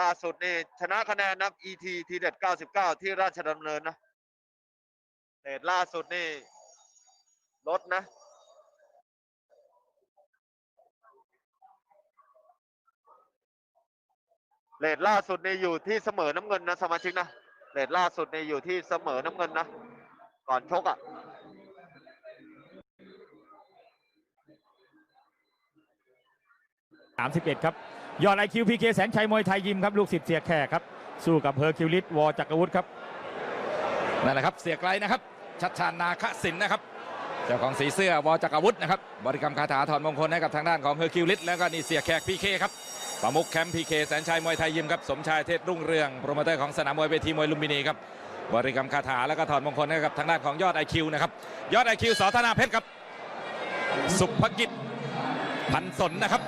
ล่าสุดนี่ชนะคะแนนนับ ET ทีเด็ด 99 ที่ราชดำเนินนะเลทล่าสุดนี่ลดนะเลทล่าสุดนี่อยู่ที่เสมอน้ำเงินนะสมาชิกนะเลทล่าสุดนี่อยู่ที่เสมอน้ำเงินนะก่อนชกอะ31 ครับ ยอดไอคิวพีเคแสนชัยมวยไทยยิมครับลูกศิษย์เสียแขกครับ สู้กับเฮอร์คิวลิสวอจักรวุฒิครับนั่นแหละครับเสียไกลนะครับ ชัดชานนาคสินนะครับเจ้าของสีเสื้อวอจักรวุฒินะครับบริกรรมคาถาถอนมงคลให้กับทางด้านของเฮอร์คิวลิสแล้วก็นี่เสียแขกพีเคครับประมุขแคมป์พีเคแสนชัยมวยไทยยิมครับสมชายเทศรุ่งเรืองโปรโมเตอร์ของสนามมวยเวทีมวยลุมพินีครับบริกรรมคาถาแล้วก็ถอนมงคลให้กับทางด้านของยอดไอคิวนะครับยอดไอคิวสอธนาเพชรครับสุภกิจพันสนนะครับ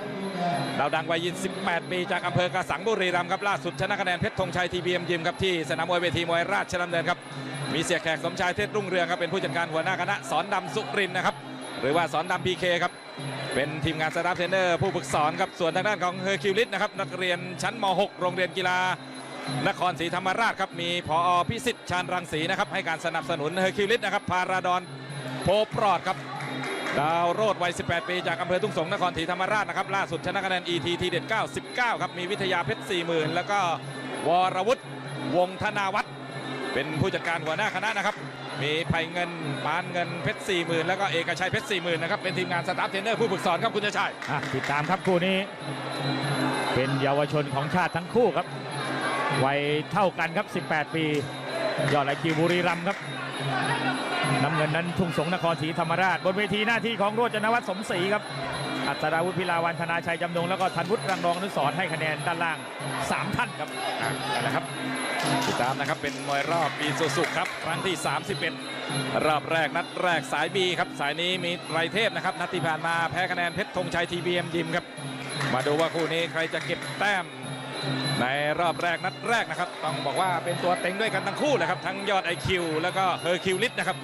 ดาวดังวัยยิน18ปี จากอำเภอกระสังบุรีรัมย์ครับล่าสุดชนะคะแนนเพชรธงชัยทีบีเอ็มยิมครับที่สนามมวยเวทีมวยราชดำเนินครับมีเสียแขกสมชายเทศรุ่งเรืองครับเป็นผู้จัดการหัวหน้าคณะสอนดำสุรินนะครับหรือว่าสอนดำพีเคครับเป็นทีมงานสตาฟเทรนเนอร์ผู้ฝึกสอนครับส่วนทางด้านของเฮอร์คิวลิสนะครับนักเรียนชั้นม .6 โรงเรียนกีฬานครศรีธรรมราชครับมีพอพิสิทธิ์ชาญรังสีนะครับให้การสนับสนุนเฮอร์คิวลิสนะครับพาราดอนโพปรอดครับ ดาวโรดวัย 18 ปีจากอำเภอทุ่งสงนครศรีธรรมราชนะครับล่าสุดชนะคะแนน ET ทีเด็ด99ครับ มีวิทยาเพชร 40,000 แล้วก็วรวุฒิวงธนาวัฒน์เป็นผู้จัดการหัวหน้าคณะนะครับ มีไผ่เงินปานเงินเพชร 40,000 แล้วก็เอกชัยเพชร 40,000 นะครับ เป็นทีมงานสตาฟเทรนเนอร์ผู้ฝึกสอนครับคุณชัยอะติดตามครับคู่นี้ เป็นเยาวชนของชาติทั้งคู่ครับวัยเท่ากันครับ 18 ปี ยอดไอคิวบุรีรัมย์ครับ น้ำเงินนั้นทุ่งสงนครศรีธรรมราช บนเวทีหน้าที่ของโรจนวัฒน์สมศรีครับ อัศราวุฒิพิลาวันธนาชัยจำนง แล้วก็ธันวุฒิรังรองนุสรให้คะแนนด้านล่าง 3 ท่านครับนะครับติดตามนะครับเป็นมวยรอบปีสุสุครับครั้งที่ 31 รอบแรกนัดแรกสายบีครับ สายนี้มีไรเทพนะครับ นัดที่ผ่านมาแพ้คะแนนเพชรธงชัยทีบีเอ็มยิมครับ มาดูว่าคู่นี้ใครจะเก็บแต้ม ในรอบแรกนัดแรกนะครับ ต้องบอกว่าเป็นตัวเต็งด้วยกันทั้งคู่เลยครับ ทั้งยอด IQ แล้วก็เฮอร์คิวลิสนะครับ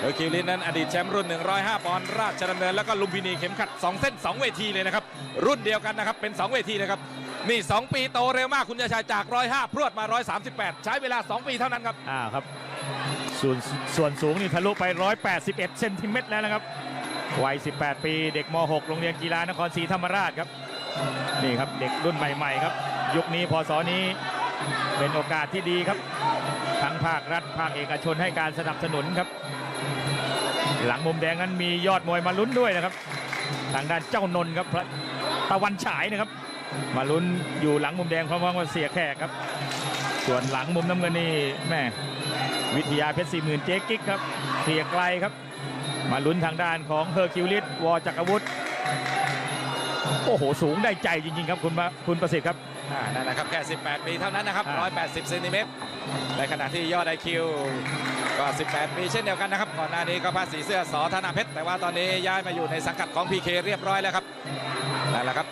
เฮอร์คิวลิสนั้นอดีตแชมป์รุ่น 105 ปอนด์ราชดำเนิน แล้วก็ลุมพินีเข็มขัด 2 เส้น 2 เวทีเลยนะครับ รุ่นเดียวกันนะครับ เป็น 2 เวทีนะครับนี่ 2 ปีโตเร็วมากคุณชายจาก 105 พรวดมา 138 ใช้เวลา 2 ปีเท่านั้นครับอ่าครับ ส่วนส่วนสูงนี่ทะลุไป 181 เซนติเมตรแล้วนะครับวัย 18 ปี เด็กม .6 โรงเรียนกีฬานครศรีธรรมราชครับ นี่ครับ เด็กรุ่นใหม่ ๆ ครับ ยุคนี้พศนี้เป็นโอกาสที่ดีครับ ทั้งภาครัฐภาคเอกชนให้การสนับสนุนครับ หลังมุมแดงนั้นมียอดมวยมาลุ้นด้วยนะครับ ทางด้านเจ้านนท์ครับพระตะวันฉายนะครับ มาลุ้นอยู่หลังมุมแดงพร้อมๆกับเสียแขกครับ ส่วนหลังมุมน้ำเงินนี่แม่วิทยาเพชรสี่หมื่นเจ๊กิ๊กครับเสียไกลครับ มาลุ้นทางด้านของเฮอร์คิวลิสวอจักรวุฒิ โอ้โห สูงได้ใจจริง ๆ ครับคุณประคุณประสิทธิ์ครับอ่านั่นแหละครับแค่ 18 ปีเท่านั้นนะครับอ่า180เซนติเมตรในขณะที่ยอด IQ ก็ 18 ปีเช่นเดียวกันนะครับ ก่อนหน้านี้ก็พาสีเสื้อสอธนาเพชร แต่ว่าตอนนี้ย้ายมาอยู่ในสังกัดของ PK เรียบร้อยแล้วครับนั่นแหละครับ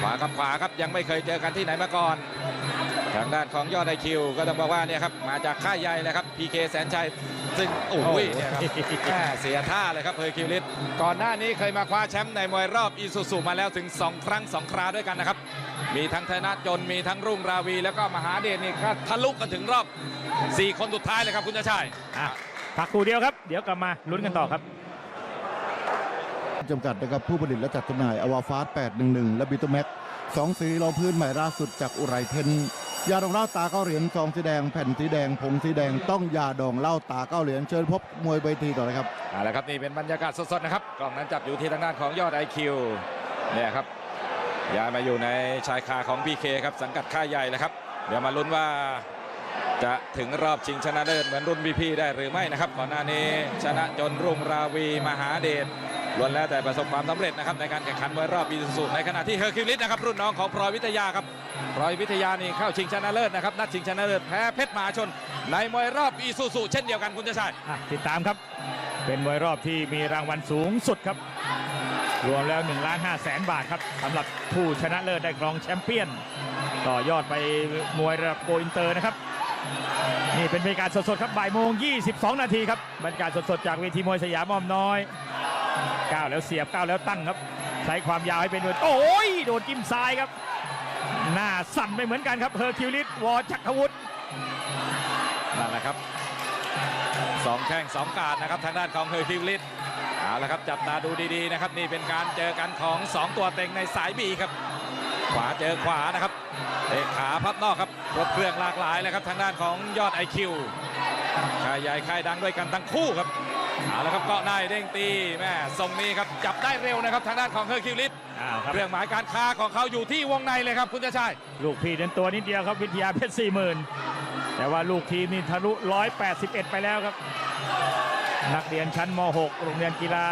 ขวากับขวาครับยังไม่เคยเจอกันที่ไหนมาก่อน ทางด้านของยอด IQ ก็ต้องบอกว่าเนี่ยครับมาจากค่ายใหญ่เลยครับ PK แสนชัย ซึ่งโอ้โอ้ยโหเนี่ยครับแม่เสียท่าเลยครับเฮอร์คิวลิสก่อนหน้านี้เคยมาคว้าแชมป์ในมวยรอบอีซูซูมาแล้วถึง 2 ครั้ง 2 คราด้วยกันนะครับ มีทั้งธนจนมีทั้งรุ่งราวี แล้วก็มหาเดชนี่ก็ทะลุกันถึงรอบ 4 คนสุดท้ายเลยครับคุณชาชายอะพักครู่เดียวครับ เดี๋ยวกลับมาลุ้นกันต่อครับจำกัดนะครับผู้ผลิตและจัดจำหน่ายอวาฟาส811 และบิโตแม็กสองสีรองพื้นใหม่ล่าสุดจากอุไรเทน ยาดองเหล้าตาเก้าเหรียญซองสีแดงแผ่นสีแดงผงสีแดงต้องยาดองเหล้าตาเก้าเหรียญเชิญพบมวยเวทีต่อเลยครับเอาละครับนี่เป็นบรรยากาศสดๆนะครับกล้องนั้นจับอยู่ที่ทางด้านของยอด IQ เนี่ยครับย้ายมาอยู่ในชายคาของ PK ครับสังกัดค่ายใหญ่แล้วครับ เดี๋ยวมาลุ้นว่าจะถึงรอบชิงชนะเลิศเหมือนรุ่นพี่ๆได้หรือไม่นะครับก่อนหน้านี้ชนะจนรุ่งราวีมหาเดช ล้วนแล้วแต่ประสบความสำเร็จนะครับในการแข่งขันมวยรอบปีสุดในขณะที่เฮอร์คิวลิสนะครับรุ่นน้องของพลอยวิทยาครับพลอยวิทยานี่เข้าชิงชนะเลิศนะครับนัดชิงชนะเลิศแพ้เพชรมหาชน ในมวยรอบอีซูซูเช่นเดียวกันคุณชาชายอะติดตามครับ เป็นมวยรอบที่มีรางวัลสูงสุดครับ รวมแล้ว1ล้าน5แสนบาทครับสำหรับผู้ชนะเลิศได้ครองแชมเปี้ยน ต่อยอดไปมวยระดับโกอินเตอร์นะครับนี่เป็นบรรยากาศสดๆครับบ่ายโมง 22 นาทีครับบรรยากาศสดๆจากเวทีมวยสยามอ้อมน้อย ก้าวแล้วเสียบก้าวแล้วตั้งครับ ใช้ความยาวให้เป็นด้วยโอ้ยโดนจิ้มซ้ายครับ หน้าสั่นไปเหมือนกันครับเฮอร์คิวลิสวอจักรวุฒินั่นแหละครับสองแข้งสองการนะครับทางด้านของเฮอร์คิวลิสเอาละครับจับตาดูดีๆนะครับนี่เป็นการเจอกันของสองตัวเต็งในสายบีครับ ขวาเจอขวานะครับเตะขาพับนอกครับรบเครื่องหลากหลายเลยครับทางด้านของยอดไอคิวค่ายใหญ่ค่ายดังด้วยกันทั้งคู่ครับ เอาละครับเกาะในเด้งตีแม่ทรงนี้ครับจับได้เร็วนะครับทางด้านของเฮอร์คิวลิสอ้าวครับเครื่องหมายการค้าของเขาอยู่ที่วงในเลยครับคุณชาชายลูกพี่เดินตัวนิดเดียวครับวิทยาเพชรสี่หมื่นแต่ว่าลูกทีมนี่ทะลุ 181 ไปแล้วครับ นักเรียนชั้นม .6 โรงเรียนกีฬา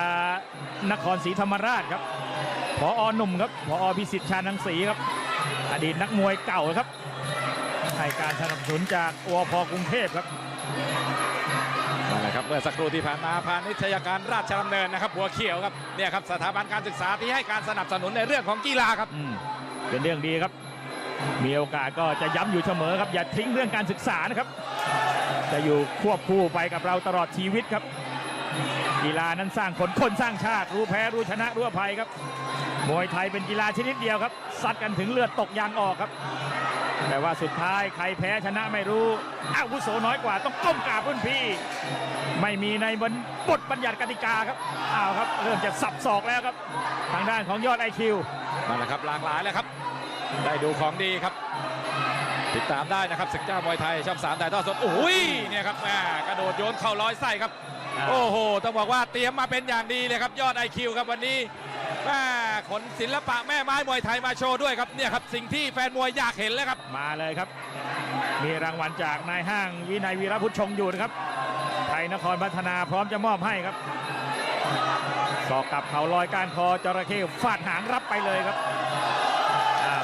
นครศรีธรรมราชครับพออหนุ่มครับพอพิสิทธิ์ชานังศรีครับ อดีตนักมวยเก่าครับให้การสนับสนุนจากอพกรุงเทพครับ นั่นแหละครับเมื่อสักครู่ที่ผ่านมาพาณิชยการราชดำเนินนะครับหัวเขียวครับเนี่ยครับสถาบันการศึกษาที่ให้การสนับสนุนในเรื่องของกีฬาครับ อืมเป็นเรื่องดีครับ มีโอกาสก็จะย้ำอยู่เสมอครับ อย่าทิ้งเรื่องการศึกษานะครับ จะอยู่ควบคู่ไปกับเราตลอดชีวิตครับ กีฬานั้นสร้างคนคนสร้างชาติ รู้แพ้รู้ชนะรู้อภัยครับมวยไทยเป็นกีฬาชนิดเดียวครับซัดกันถึงเลือดตกยางออกครับ แต่ว่าสุดท้ายใครแพ้ชนะไม่รู้อาวุโสน้อยกว่าต้องก้มกราบรุ่นพี่ ไม่มีในบนบทบัญญัติกติกาครับอ้าวครับ เริ่มจะสับศอกแล้วครับ ทางด้านของยอดไอคิวนั่นแหละครับหลากหลายแล้วครับ ได้ดูของดีครับ ติดตามได้นะครับศึกเจ้ามวยไทยช่องสามถ่ายทอดสดโอ้ยเนี่ยครับแหม่กระโดดโยนเข่าร้อยไส้ครับอ่าโอ้โหต้องบอกว่าเตรียมมาเป็นอย่างดีเลยครับยอดไอคิวครับวันนี้ แม่ขนศิลปะแม่ไม้มวยไทยมาโชว์ด้วยครับเนี่ยครับสิ่งที่แฟนมวยอยากเห็นแล้วครับ มาเลยครับ มีรางวัลจากนายห้างวินัยวีรพุทธชงอยู่นะครับ ไทยนครพัฒนาพร้อมจะมอบให้ครับสอกกับเขาลอยก้านคอจระเข้ฟาดหางรับไปเลยครับ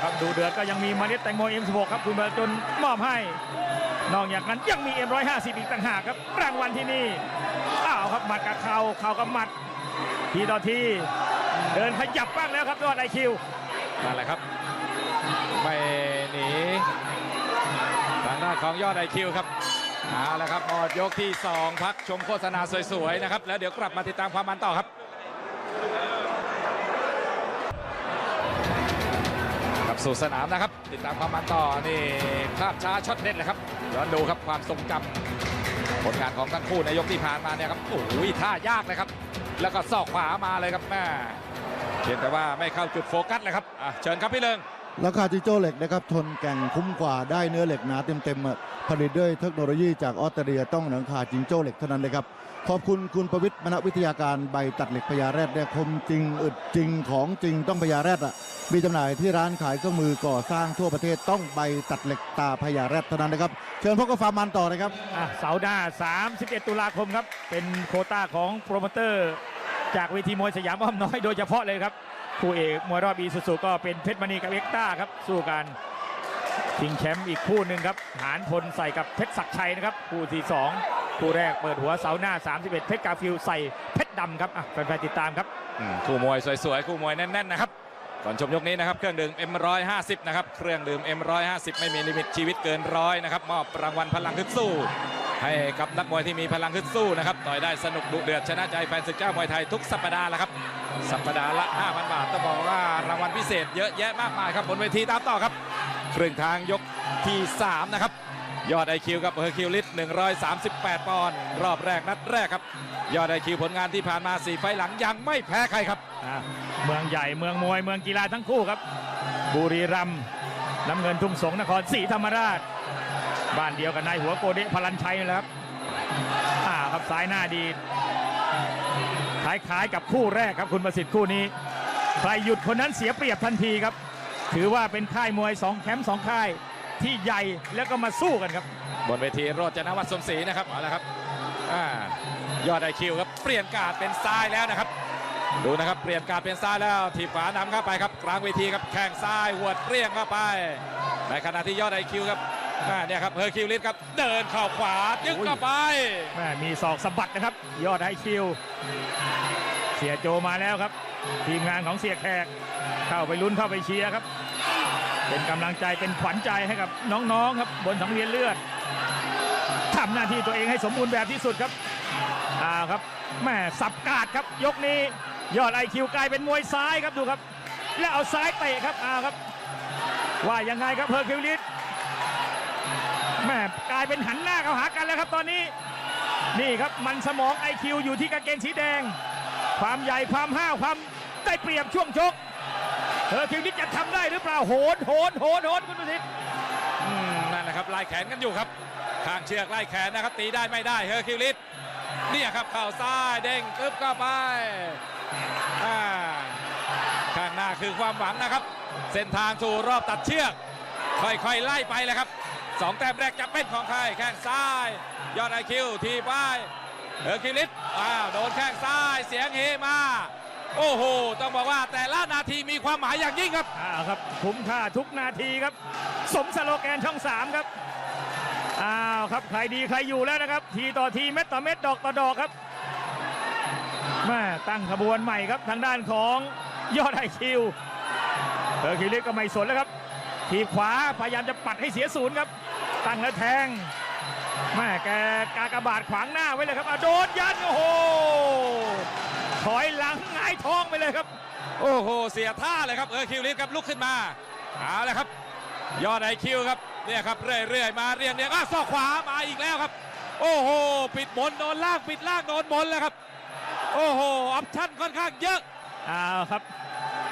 ครับดูเดือดก็ยังมีเมล็ดแตงโม M16 ครับคุณเบอร์จนมอบให้ นอกจากนั้นยังมี M150 อีกต่างหากครับรางวัลที่นี่อ้าวครับหมัดกับเข่าเข่ากับหมัดทีต่อที เดินขยับบ้างแล้วครับยอดไอคิวนั่นแหละครับไม่หนีทางด้านของยอดไอคิวครับเอาละครับหมดยกที่ 2 พักชมโฆษณาสวยๆนะครับ แล้วเดี๋ยวกลับมาติดตามความมันต่อครับกลับสู่สนามนะครับ ติดตามความมันต่อนี่ภาพช้าช็อตเด็ดเลยครับย้อนดูครับความทรงจำผลงานของทั้งคู่ในยกที่ผ่านมาเนี่ยครับโอ้ยท่ายากเลยครับ แล้วก็ซอกขวามาเลยครับแม่ เพียงแต่ว่าไม่เข้าจุดโฟกัสเลยครับอะเชิญครับพี่เลิงราคาจิโจ้เหล็กนะครับทนแกร่งคุ้มกว่าได้เนื้อเหล็กหนาเต็มๆอะผลิตด้วยเทคโนโลยีจากออสเตรเลียต้องหนังคาจิงโจ้เหล็กเท่านั้นเลยครับขอบคุณคุณประวิทย์มณวิทยาการใบตัดเหล็กพญาแรดเนี่ยคมจริงอึดจริงของจริงต้องพญาแรดอะมีจำหน่ายที่ร้านขายเครื่องมือก่อสร้างทั่วประเทศต้องใบตัดเหล็กตาพญาแรดเท่านั้นนะครับ เชิญพบกับฟาร์มมันต่อนะครับอะเสาร์หน้า 31 ตุลาคมครับ เป็นโควต้าของโปรโมเตอร์ จากเวทีมวยสยามอ้อมน้อยโดยเฉพาะเลยครับคู่เอกมวยรอบอีสุสุก็เป็นเพชรมณีกับเอ็กต้าครับสู้กันชิงแชมป์อีกคู่หนึ่งครับหานพลใส่กับเพชรศักชัยนะครับคู่ที่2คู่แรกเปิดหัวเสาหน้า 31 เพชรกาฟิลใส่เพชรดำครับอะแฟนๆติดตามครับอืมคู่มวยสวยๆ คู่มวยแน่นๆนะครับ ก่อนชมยกนี้นะครับ เครื่องดื่ม M150 นะครับ เครื่องดื่ม M150 ไม่มีลิมิตชีวิตเกินร้อยนะครับ มอบรางวัลพลังฮึดสู้ ให้กับนักมวยที่มีพลังฮึดสู้นะครับต่อยได้สนุกดุเดือดชนะใจแฟนศึกเจ้ามวยไทยทุกสัปดาห์ละครับ สัปดาห์ละ 5,000 บาทต้องบอกว่ารางวัลพิเศษเยอะแยะมากมายครับบนเวทีตามต่อครับครึ่งทางยกที่ 3 นะครับ ยอดไอคิวกับเฮอร์คิวลิส138 ปอนด์รอบแรกนัดแรกครับ ยอดไอคิวผลงานที่ผ่านมา 4 ไฟหลังยังไม่แพ้ใครครับ เมืองใหญ่เมืองมวยเมืองกีฬาทั้งคู่ครับ บุรีรัมย์น้ำเงินทุ่งสงนครศรีธรรมราช บ้านเดียวกับนายหัวโกเดะพลันชัยนี่แหละครับอ่าครับซ้ายหน้าดีคล้ายๆกับคู่แรกครับคุณประสิทธิ์คู่นี้ ใครหยุดคนนั้นเสียเปรียบทันทีครับ ถือว่าเป็นค่ายมวยสองแคมป์สองค่ายที่ใหญ่แล้วก็มาสู้กันครับ บนเวทีโรจนวัฒน์สมศรีนะครับเอาละครับอ่ายอดไอคิวครับเปลี่ยนการดเป็นซ้ายแล้วนะครับ ดูนะครับเปลี่ยนการดเป็นซ้ายแล้วทีขวานำเข้าไปครับกลางเวทีครับแข้งซ้ายหัวดเปรี้ยงเข้าไปในขณะที่ยอดไอคิวครับ อ่าเนี่ยครับเฮอร์คิวลิสครับ เดินเข่าขวายึกเข้าไปแม่มีศอกสะบัดนะครับ ยอดไอคิว เสียโจมาแล้วครับ ทีมงานของเสียแขก เข้าไปลุ้นเข้าไปเชียร์ครับ เป็นกำลังใจเป็นขวัญใจให้กับน้องๆครับบนสังเวียนเลือดทำหน้าที่ตัวเองให้สมบูรณ์แบบที่สุดครับอ้าวครับแม่สับกาดครับ ยกนี้ยอดไอคิวกลายเป็นมวยซ้ายครับดูครับ แล้วเอาซ้ายเตะครับอ้าวครับ ว่ายังไงครับเฮอร์คิวลิสแม่ กลายเป็นหันหน้าเข้าหากันแล้วครับตอนนี้ นี่ครับมันสมองไอคิวอยู่ที่กางเกงสีแดง ความใหญ่ความห้าวความได้เปรียบช่วงชกเฮอร์คิวลิสจะทำได้หรือเปล่าโหนโหนโหนโหนคุณประสิทธิ์อืมนั่นแหละครับไล่แขนกันอยู่ครับข้างเชือกไล่แขนนะครับ ตีได้ไม่ได้เฮอร์คิวลิสเนี่ยครับเข่าซ้ายเด้งตึ๊บเข้าไปข้างหน้าคือความหวังนะครับ เส้นทางสู่รอบตัดเชือก ค่อยๆไล่ไปเลยครับ สองแต้มแรกจะเป็นของใครแข้งซ้าย ยอดไอคิวทีบไปเฮอร์คิลิสอ้าวโดนแข้งซ้ายเสียงเฮมา โอ้โห ต้องบอกว่าแต่ละนาทีมีความหมายอย่างยิ่งครับอ้าวครับคุ้มค่าทุกนาทีครับ สมสโลแกนช่องสามครับอ้าวครับใครดีใครอยู่แล้วนะครับ ทีต่อทีเม็ดต่อเม็ดดอกต่อดอกครับแม่ตั้งขบวนใหม่ครับทางด้านของยอดไอคิวเฮอร์คิลิสก็ไม่สนแล้วครับทีขวาพยายามจะปัดให้เสียศูนย์ครับ ตั้งแล้วแทงแม่แกกากบาดขวางหน้าไว้เลยครับอะโดนยันโอ้โหถอยหลังหงายท้องไปเลยครับ โอ้โห เสียท่าเลยครับเออคิวลิสครับลุกขึ้นมาเอาละครับ ยอดไอคิวครับเนี่ยครับเรื่อยๆมาเรียงเนี่ยอะซอกขวามาอีกแล้วครับ โอ้โห ปิดบนโดนล่างปิดล่างโดนบนแล้วครับ โอ้โหออปชั่นค่อนข้างเยอะเอาครับ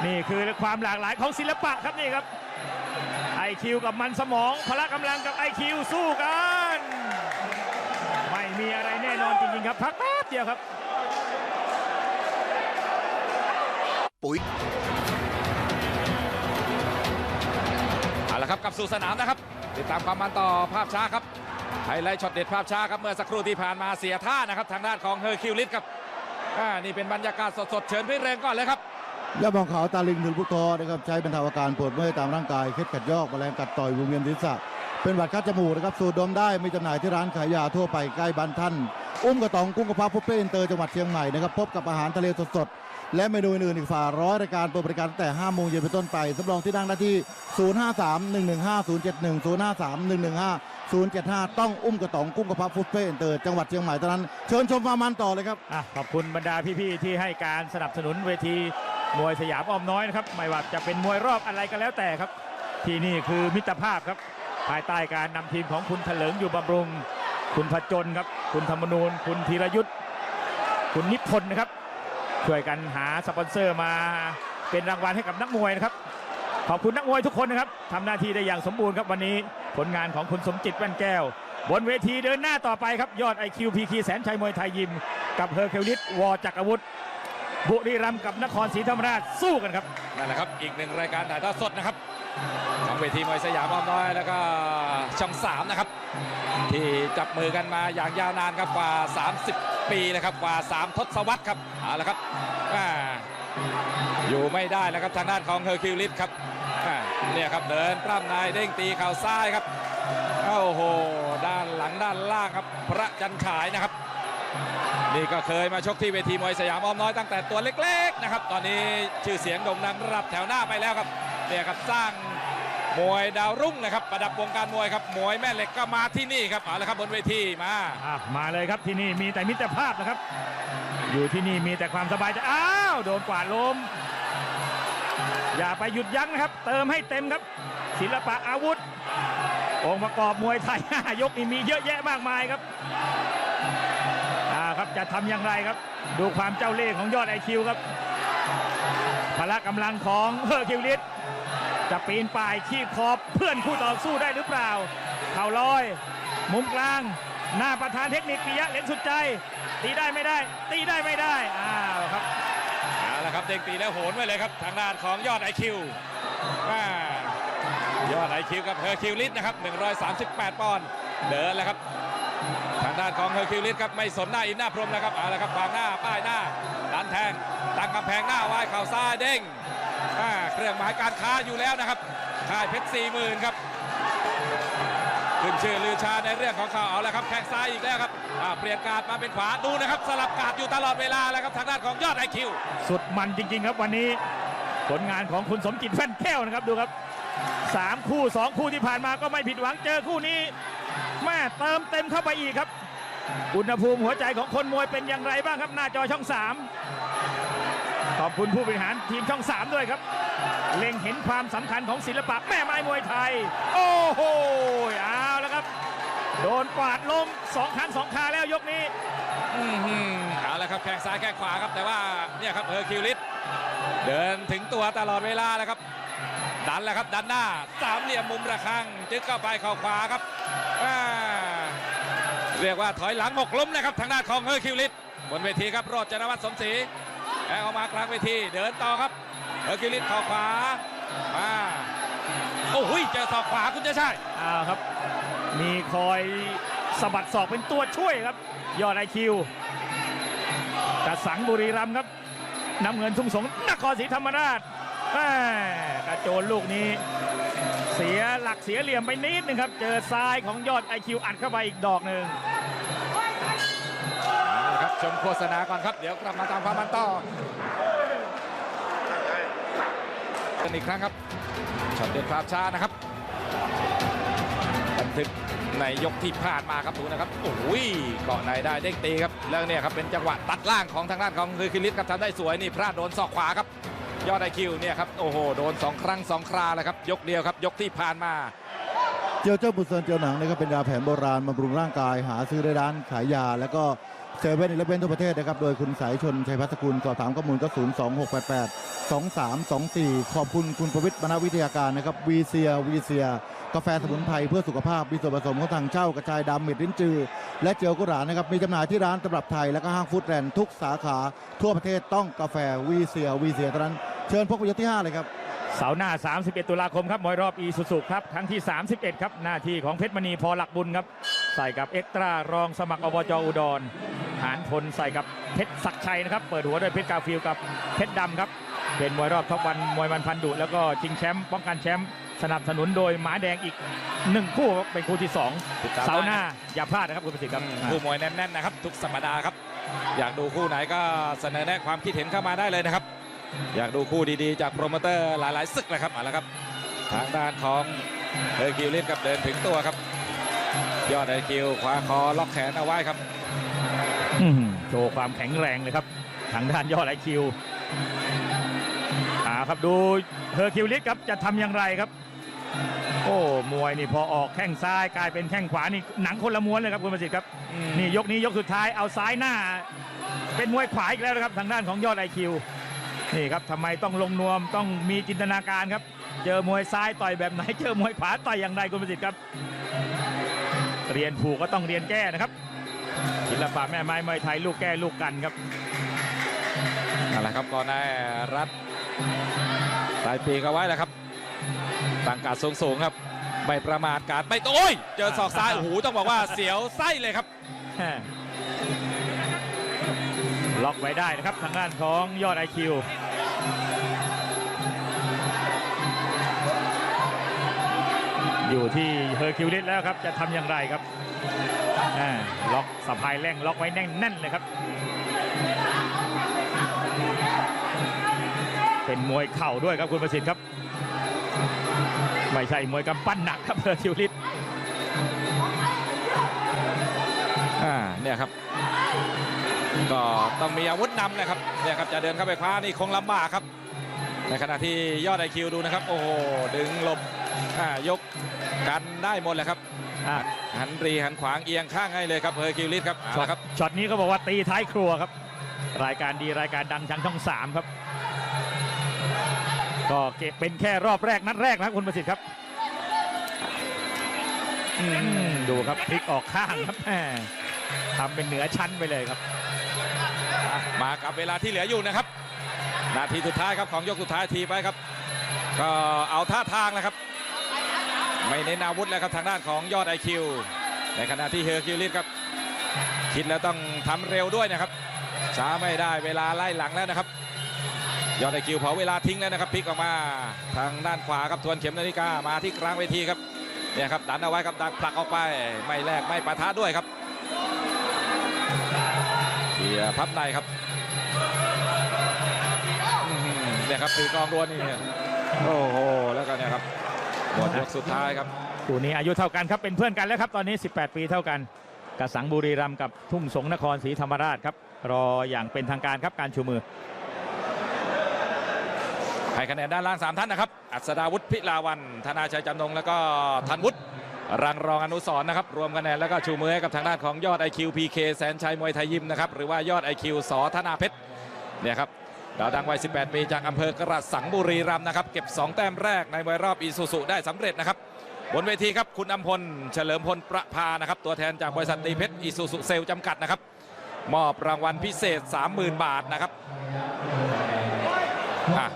นี่คือความหลากหลายของศิลปะครับนี่ครับไอ คิวกับมันสมอง พละกำลังกับไอคิวสู้กัน ไม่มีอะไรแน่นอนจริงๆครับพักแป๊บเดียวครับ ปุ๋ยเอาละครับกลับสู่สนามนะครับ ติดตามความมันต่อภาพช้าครับไฮไลท์ช็อตเด็ดภาพช้าครับเมื่อสักครู่ที่ผ่านมาเสียท่านะครับ ทางด้านของเฮอร์คิวลิสครับอ่านี่เป็นบรรยากาศสดๆเชิญพี่เรงก่อนเลยครับ ยาบองขาวตาลิงถึงพุทโธนะครับใช้บรรเทาอาการปวดเมื่อยตามร่างกายเคล็ดขัดยอกแมลงกัดต่อยวงเวียนศีรษะ เป็นหวัดคัดจมูกนะครับสูดดมได้มีจำหน่ายที่ร้านขายยาทั่วไปใกล้บ้านท่าน อุ้มกระตองกุ้งกระเพาะพุเป้อินเตอร์จังหวัดเชียงใหม่นะครับพบกับอาหารทะเลสดๆและเมนูอื่นอีกฝ่าร้อยรายการเปิดบริการตั้งแต่5โมงเย็นเป็นต้นไปสำรองที่นั่งได้ที่ 053 115 071 053 115 075 ต้องอุ้มกระตองกุ้งกระพาะพุเป้นเตอร์จังหวัดเชียงใหม่เท่านั้น เชิญชมฟาร์มันต่อเลยครับ อะขอบคุณบรรดาพี่ ๆ ที่ให้การสนับสนุนเวที มวยสยามอ้อมน้อยนะครับไม่ว่าจะเป็นมวยรอบอะไรก็แล้วแต่ครับ ที่นี่คือมิตรภาพครับ ภายใต้การนำทีมของคุณเถลิงอยู่บำรุง คุณพจนครับ คุณธรรมนูญคุณธีรยุทธ์คุณนิพนธ์นะครับช่วยกันหาสปอนเซอร์มาเป็นรางวัลให้กับนักมวยนะครับขอบคุณนักมวยทุกคนนะครับทำหน้าที่ได้อย่างสมบูรณ์ครับวันนี้ผลงานของคุณสมจิตแว่นแก้ว บนเวทีเดินหน้าต่อไปครับยอดไอคิวพีคีแสนชัยมวยไทยยิม กับเฮอร์เคลิสวอจักรอาวุธ บุรีรัมย์กับนครศรีธรรมราชสู้กันครับนั่นแหละครับอีกหนึ่งรายการถ่ายทอดสดนะครับของเวทีมวยสยามอ้อมน้อยแล้วก็ช่องสามนะครับ ที่จับมือกันมาอย่างยาวนานครับกว่า 30 ปีนะครับกว่า 3 ทศวรรษครับเอาละครับอ่าอยู่ไม่ได้แล้วครับทางด้านของเฮอร์คิวลิสครับอ่าเนี่ยครับเดินปล้ำนายเด้งตีเข่าซ้ายครับโอ้โหด้านหลังด้านล่างครับพระจันฉายนะครับ นี่ก็เคยมาชกที่เวทีมวยสยามอ้อมน้อยตั้งแต่ตัวเล็กๆนะครับ ตอนนี้ชื่อเสียงโด่งดังระดับแถวหน้าไปแล้วครับเนี่ยครับสร้างมวยดาวรุ่งนะครับ ประดับวงการมวยครับมวยแม่เหล็กก็มาที่นี่ครับเอาละครับบนเวทีมาอะมาเลยครับที่นี่มีแต่มิตรภาพนะครับ อยู่ที่นี่มีแต่ความสบายใจอ้าวโดนกวาดลมอย่าไปหยุดยั้งนะครับ เติมให้เต็มครับ ศิลปะอาวุธ องค์ประกอบมวยไทย ยกนี่มีเยอะแยะมากมายครับ ครับจะทำอย่างไรครับ ดูความเจ้าเล่ห์ของยอดไอคิวครับพละกำลังของเฮอร์คิวลิสจะปีนป่ายขี้ขอบเพื่อนคู่ต่อสู้ได้หรือเปล่า เข่าลอย มุมกลาง หน้าประธานเทคนิคปิยะเหลนสุดใจ ตีได้ไม่ได้ ตีได้ไม่ได้ อ้าวครับเอาละครับเด้งตีแล้วโหนไว้เลยครับ ทางด้านของยอดไอคิวยอดไอคิวกับเฮอร์คิวลิสนะครับ 138 ปอนด์เดินแล้วครับ ทางด้านของเฮอร์คิวลิสครับไม่สนหน้าอินหน้าพรมนะครับเอาละครับขวางหน้าป้ายหน้าดันแทงตั้งกำแพงหน้าไว้เข่าซ้ายเด้งเครื่องหมายการค้าอยู่แล้วนะครับค่ายเพชรสี่หมื่นครับขึ้นชื่อลือชาในเรื่องของเขาเอาละครับแข้งซ้ายอีกแล้วครับเปลี่ยนการมาเป็นขวาดูนะครับ สลับการดอยู่ตลอดเวลาแล้วครับทางด้านของยอดไอคิวสุดมันจริง ๆ ครับวันนี้ผลงานของคุณสมจิตแว่นแก้วนะครับดูครับสามคู่สองคู่ที่ผ่านมาก็ไม่ผิดหวังเจอคู่นี้ แม่เติมเต็มเข้าไปอีกครับ อุณหภูมิหัวใจของคนมวยเป็นอย่างไรบ้างครับ หน้าจอช่องสามขอบคุณผู้บริหารทีมช่องสามด้วยครับ เล็งเห็นความสำคัญของศิลปะแม่ไม้มวยไทย โอ้โหเอาแล้วครับ โดนกวาดลงสองคันสองคาแล้วยกนี้อื้อหือเอาละครับแข้งซ้ายแข้งขวาครับแต่ว่าเนี่ยครับเฮอร์คิวลิสเดินถึงตัวตลอดเวลาแล้วครับ ดันแล้วครับดันหน้าสามเหลี่ยมมุมระฆังจึ๊กเข้าไปเข่าขวาครับเรียกว่าถอยหลังหกล้มนะครับทางด้านของเฮอร์คิวลิสบนเวทีครับโรดจนวัฒน์สมศรีแองออกมากลางเวทีเดินต่อครับเฮอร์คิวลิสเข่าขวามาโอ้โหเจอศอกขวาคุณจะใช่เอาครับ มีคอยสะบัดศอกเป็นตัวช่วยครับ ยอดไอคิวกระสังบุรีรัมครับน้ำเงินทุ่งสงนครศรีธรรมราช กระโจนลูกนี้ เสียหลักเสียเหลี่ยมไปนิดนึงครับ เจอซ้ายของยอดไอคิวอัดเข้าไปอีกดอกหนึ่งเอาละครับชมโฆษณาก่อนครับ เดี๋ยวกลับมาตามความมันต่อกันอีกครั้งครับช็อตเด็ดภาพช้านะครับบันทึกในยกที่ผ่านมาครับดูนะครับโอ้ยเกาะในได้เด้งตีครับแล้วเนี่ยครับเป็นจังหวะตัดล่างของทางด้านของคือคิริสครับทำได้สวยนี่พลาดโดนศอกขวาครับ ยอดไอคิวเนี่ยครับโอ้โหโดนสองครั้งสองคราแล้วครับยกเดียวครับยกที่ผ่านมา เจียวเจ้าบุษเซนเจียวหนังนะครับเป็นยาแผนโบราณบำรุงร่างกายหาซื้อได้ร้านขายยา แล้วก็ เซเว่นอีเลฟเว่นทั่วประเทศนะครับ โดยคุณสายชนชัยพัฒกุลสอบถามข้อมูลก็ 0 2 6 8 8 2 3 2 4 ขอบคุณคุณประวิทย์มณวิทยาการนะครับวีเซียวีเซีย กาแฟสมุนไพรเพื่อสุขภาพมีส่วนผสมของทางเช่ากระชายดำเม็ดลิ้นจือ และเจียวกุหลาบนะครับ มีจำหน่ายที่ร้านตำรับไทยและก็ห้างฟู้ดแลนด์ทุกสาขาทั่วประเทศต้องกาแฟวีเซียวีเซียเท่านั้นเชิญพบกันยกที่ห้าเลยครับเสาร์หน้า 31 ตุลาคมครับมวยรอบอีสุสุครับ ครั้งที่ 31 ครับ หน้าที่ของเพชรมณีพอหลักบุญครับ ใส่กับเอ็กตร้ารองสมัครอบจอุดร หานพลใส่กับเพชรศักดิ์ชัยนะครับ เปิดหัวด้วยเพชรกาฟิลกับเพชรดำครับ เป็นมวยรอบท็อปวันมวยมันพันดุแล้วก็ชิงแชมป์ป้องกันแชมป์สนับสนุนโดยหมาแดงอีกหนึ่งคู่ครับเป็นคู่ที่สองติดตามได้เสาร์หน้าอย่าพลาดนะครับคุณประสิทธิ์ครับคู่มวยแน่นๆนะครับ ทุกสัปดาห์ครับ อยากดูคู่ไหนก็เสนอแนะความคิดเห็นเข้ามาได้เลยนะครับ อยากดูคู่ดีๆ จากโปรโมเตอร์หลายๆศึกเลยครับเอาละครับ ทางด้านของเฮอร์คิวลิสครับเดินถึงตัวครับ ยอดไอคิวคว้าคอล็อกแขนเอาไว้ครับอื้อหือ โชว์ความแข็งแรงเลยครับ ทางด้านยอดไอคิวอ่าครับดูเฮอร์คิวลิสครับจะทำอย่างไรครับ โอ้มวยนี่พอออกแข้งซ้ายกลายเป็นแข้งขวานี่หนังคนละม้วนเลยครับคุณประสิทธิ์ครับนี่ยกนี้ยกสุดท้ายเอาซ้ายหน้า เป็นมวยขวาอีกแล้วนะครับ ทางด้านของยอดไอคิวนี่ครับทำไมต้องลงนวมต้องมีจินตนาการครับ เจอมวยซ้ายต่อยแบบไหน เจอมวยขวาต่อยอย่างไรคุณประสิทธิ์ครับ เรียนผูกก็ต้องเรียนแก้นะครับ ศิลปะแม่ไม้มวยไทยลูกแก้ลูกกันครับนั่นแหละครับก่อนหน้ารัดปลายปีกเอาไว้แหละครับตั้งการสูงสูงๆครับไม่ประมาทการไม่โอ้ยเจอศอกซ้ายโอ้โหต้องบอกว่าเสียวไส้เลยครับล็อกไว้ได้นะครับทางด้านของยอดไอคิวอยู่ที่เฮอร์คิวลิสแล้วครับจะทำอย่างไรครับอ่า ล็อกสะพายแร่งล็อกไว้แน่นๆเลยครับ เป็นมวยเข่าด้วยครับคุณประสิทธิ์ครับ ไม่ใช่มวยกำปั้นหนักครับเฮอร์คิวลิสอ่าเนี่ยครับ ก็ต้องมีอาวุธนำเลยครับเนี่ยครับจะเดินเข้าไปคว้านี่คงลำบากครับ ในขณะที่ยอดไอคิวดูนะครับ โอ้โห ดึงหลบอ่ายกกันได้หมดเลยครับ หันรีหันขวางเอียงข้างให้เลยครับเฮอร์คิวลิสครับเอาช็อตละครับช็อตนี้เขาบอกว่าตีท้ายครัวครับ รายการดีรายการดังชั้นช่องสามครับ ก็เก็บเป็นแค่รอบแรกนัดแรกนะครับคุณประสิทธิ์ครับอืมดูครับพลิกออกข้างครับแหมทำเป็นเหนือชั้นไปเลยครับ มากับเวลาที่เหลืออยู่นะครับ นาทีสุดท้ายครับของยกสุดท้ายทีไปครับ ก็เอาท่าทางนะครับ ไม่เน้นอาวุธแล้วครับทางด้านของยอดไอคิวในขณะที่เฮอร์คิวลิสครับคิดแล้วต้องทำเร็วด้วยนะครับช้าไม่ได้เวลาไล่หลังแล้วนะครับ ยอดไอคิวเผาเวลาทิ้งแล้วนะครับพลิกออกมาทางด้านขวาครับทวนเข็มนาฬิกามาที่กลางเวทีครับเนี่ยครับดันเอาไว้ครับดันผลักออกไปไม่แลกไม่ปะทะด้วยครับเกียพับในครับเนี่ยครับตีกองดวนนี่โอ้โหแล้วก็เนี่ยครับ หมดยกสุดท้ายครับคู่นี้อายุเท่ากันครับเป็นเพื่อนกันแล้วครับตอนนี้ 18 ปีเท่ากันกระสังบุรีรัมย์กับทุ่งสงนครศรีธรรมราชครับ รออย่างเป็นทางการครับการชูมือให้คะแนนด้านล่าง 3 ท่านนะครับ อัศดาวุฒิพิลาวัน ธนาชัยจำนง แล้วก็ธันวุฒิรังรองอนุสรณ์นะครับ รวมคะแนนแล้วก็ชูมือให้กับทางด้านของยอด IQ PK แสนชัยมวยไทยยิมนะครับ หรือว่ายอด IQ สอธนาเพชรเนี่ยครับ ดาวดังวัย 18 ปี จากอำเภอกระสังบุรีรัมย์นะครับ เก็บ 2 แต้มแรกในมวยรอบอีซูซุได้สำเร็จนะครับ บนเวทีครับคุณอำพล เฉลิมพลประภานะครับ ตัวแทนจากบริษัทตีเพชรอีซูซุเซลจำกัดนะครับ มอบรางวัลพิเศษ 30,000 บาทนะครับอะ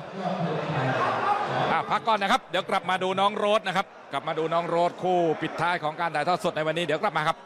อะพักก่อนนะครับ เดี๋ยวกลับมาดูน้องโรสนะครับ กลับมาดูน้องโรสคู่ปิดท้ายของการถ่ายทอดสดในวันนี้ เดี๋ยวกลับมาครับ